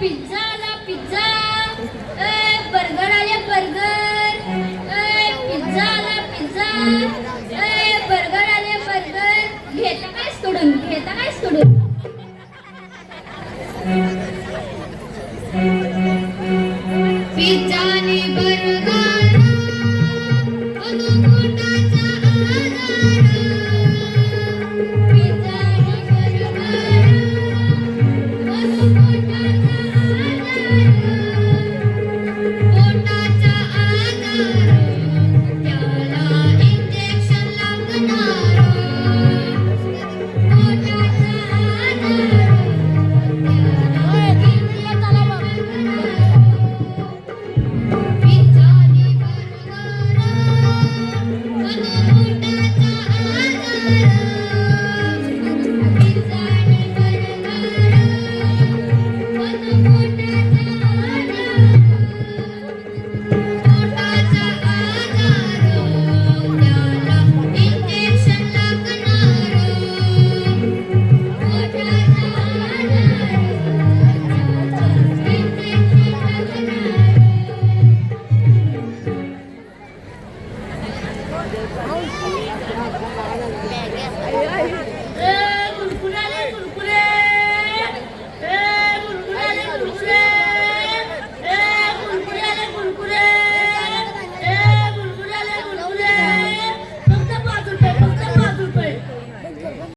Pizza आला pizza. Burger आले burger. Pizza आला पिझ्झा. बर्गर आले बर्गर. घेता काय सोडून? घेता काय सोडून? Pizza